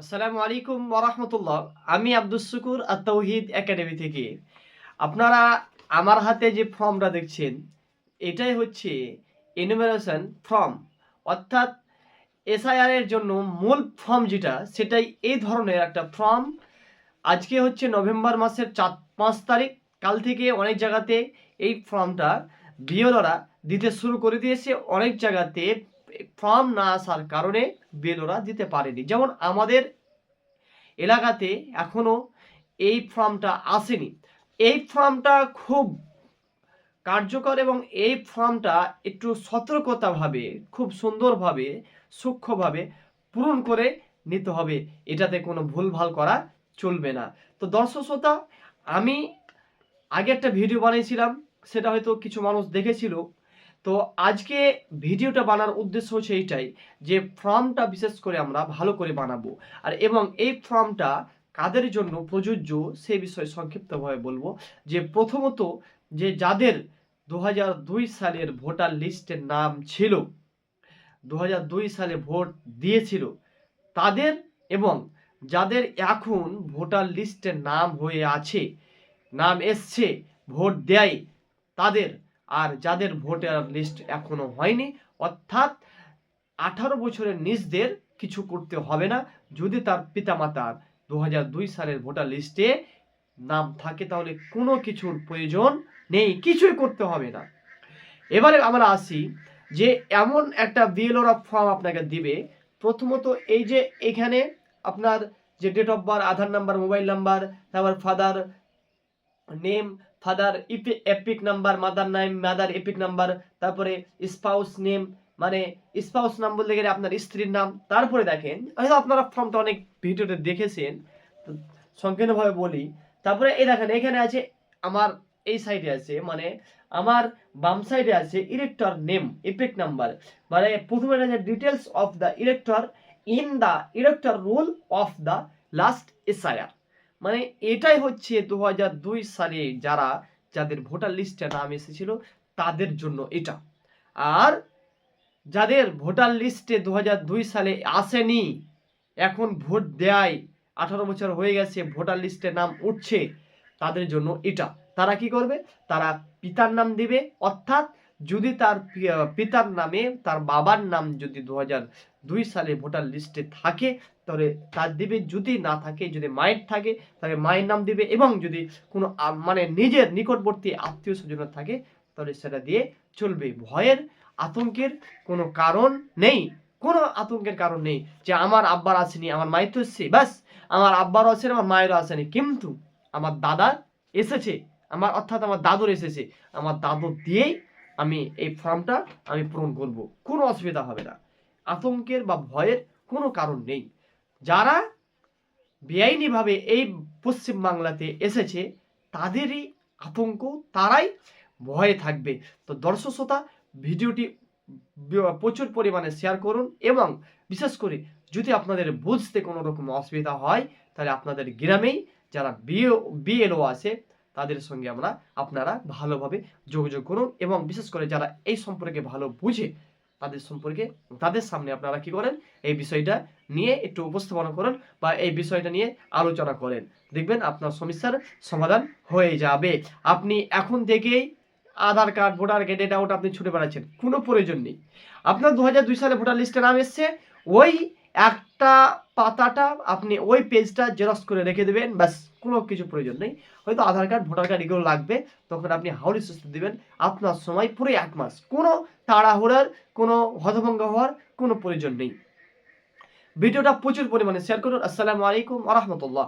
আসসালামু আলাইকুম ওরহমতুল্লাহ আমি আব্দুস শুকুর আর তৌহিদ একাডেমি থেকে। আপনারা আমার হাতে যে ফর্মটা দেখছেন, এটাই হচ্ছে এনুমেরেশন ফর্ম অর্থাৎ এসআইআর এর জন্য মূল ফর্ম যেটা, সেটাই এই ধরনের একটা ফর্ম আজকে হচ্ছে নভেম্বর মাসের চার, পাঁচ তারিখ। কাল থেকে অনেক জায়গাতে এই ফর্মটা বিএলওরা দিতে শুরু করে দিয়েছে। অনেক জায়গাতে ফর্ম না আসার কারণে বিএলওরা দিতে পারেনি। যেমন আমাদের এলাকাতে এখনও এই ফর্মটা আসেনি। এই ফর্মটা খুব কার্যকর এবং এই ফর্মটা একটু সতর্কতাভাবে, খুব সুন্দরভাবে, সূক্ষ্মভাবে পূরণ করে নিতে হবে। এটাতে কোনো ভুলভাল করা চলবে না। তো দর্শক শ্রোতা, আমি আগে একটা ভিডিও বানিয়েছিলাম, সেটা হয়তো কিছু মানুষ দেখেছিল। তো আজকে ভিডিওটা বানার উদ্দেশ্য হচ্ছে এইটাই যে ফর্মটা বিশেষ করে আমরা ভালো করে বানাবো। আর এবং এই ফর্মটা কাদের জন্য প্রযোজ্য সে বিষয়ে সংক্ষিপ্তভাবে বলব যে প্রথমত যে যাদের দু সালের ভোটার লিস্টের নাম ছিল দু সালে ভোট দিয়েছিল, তাদের এবং যাদের এখন ভোটার লিস্টের নাম হয়ে আছে, নাম এসছে, ভোট দেয়, তাদের আর যাদের ভোটার লিস্ট এখনও হয়নি, অর্থাৎ আঠারো বছরের নিজদের কিছু করতে হবে না। যদি তার পিতামাতার দু দুই সালের ভোটার লিস্টে নাম থাকে, তাহলে কোনো কিছুর প্রয়োজন নেই, কিছুই করতে হবে না। এবারে আমরা আসি যে এমন একটা বিএলওরা ফর্ম আপনাকে দিবে। প্রথমত এই যে এখানে আপনার যে date of birth Aadhaar number mobile number তারপর father name father EP EPIC number mother name mother EPIC number তারপরে স্পাউস নেম মানে স্পাউস নাম বলতে গেলে আপনার স্ত্রীর নাম। তারপরে দেখেন হয়তো আপনারা ফর্মটা অনেক ভিডিওতে দেখেছেন, তো সংক্ষিপ্তভাবে বলি। তারপরে এই দেখেন, এখানে আছে আমার এই সাইডে আছে মানে আমার বাম সাইডে আছে ইলেক্টর নেম এপিক নাম্বার মানে প্রথমে আছে details of the elector in the elector roll of the last SIR মানে এটাই হচ্ছে দু সালে যারা, যাদের ভোটার লিস্টে নাম এসেছিল, তাদের জন্য এটা। আর যাদের ভোটার লিস্টে দু সালে আসেনি, এখন ভোট দেয়, আঠারো বছর হয়ে গেছে, ভোটার লিস্টে নাম উঠছে, তাদের জন্য এটা। তারা কি করবে? তারা পিতার নাম দিবে, অর্থাৎ যদি তার পিতার নামে তার বাবার নাম যদি দু দুই সালে ভোটার লিস্টে থাকে তাহলে তার দিবে যদি না থাকে, যদি মায়ের থাকে তাহলে মায়ের নাম দিবে এবং যদি কোনো মানে নিজের নিকটবর্তী আত্মীয় স্বজন থাকে, তাহলে সেটা দিয়ে চলবে। ভয়ের আতঙ্কের কোনো কারণ নেই, কোনো আতঙ্কের কারণ নেই যে আমার আব্বার আসেনি, আমার মায়ের তো এসছে, ব্যাস, আমার আব্বারও আসেনি, আমার মায়েরও আসেনি। কিন্তু আমার দাদার এসেছে, আমার অর্থাৎ আমার দাদুর এসেছে, আমার দাদুর দিয়েই আমি এই ফর্মটা আমি পূরণ করব। কোনো অসুবিধা হবে না। আতঙ্কের বা ভয়ের কোনো কারণ নেই। যারা বেআইনিভাবে এই পশ্চিম বাংলাতে এসেছে, তাদেরই আতঙ্ক, তারাই ভয়ে থাকবে। তো দর্শক শ্রোতা, ভিডিওটি প্রচুর পরিমাণে শেয়ার করুন এবং বিশেষ করে যদি আপনাদের বুঝতে কোনো রকম অসুবিধা হয়, তাহলে আপনাদের গ্রামেই যারা বিএ বিএলও আছে, তাদের সঙ্গে আমরা, আপনারা ভালোভাবে যোগাযোগ করুন এবং বিশেষ করে যারা এই সম্পর্কে ভালো বুঝে তাদের সম্পর্কে তাদের সামনে আপনারা কি করেন? এই বিষয়টা নিয়ে একটু উপস্থাপনা করেন বা এই বিষয়টা নিয়ে আলোচনা করেন। দেখবেন আপনার সমস্যার সমাধান হয়ে যাবে। আপনি এখন থেকেই আধার কার্ড, ভোটার কার্ড এটা ওটা আপনি ছুটে বেড়াচ্ছেন। কোনো প্রয়োজন নেই। আপনার দু সালে ভোটার লিস্টে নাম এসছে। ওই একটা পাতাটা আপনি ওই পেজটা জেরক্স করে রেখে দেবেন, ব্যাস, কোনো কিছু প্রয়োজন নেই। হয়তো আধার কার্ড, ভোটার কার্ড এগুলো লাগবে, তখন আপনি হাওড়ি সুস্থ দেবেন। আপনার সময় পুরো এক মাস, কোনো তাড়াহুড়ার, কোনো হতভঙ্গ হওয়ার কোনো প্রয়োজন নেই। ভিডিওটা প্রচুর পরিমাণে শেয়ার করুন। আসসালামু আলাইকুম আ রহমতুল্লাহ।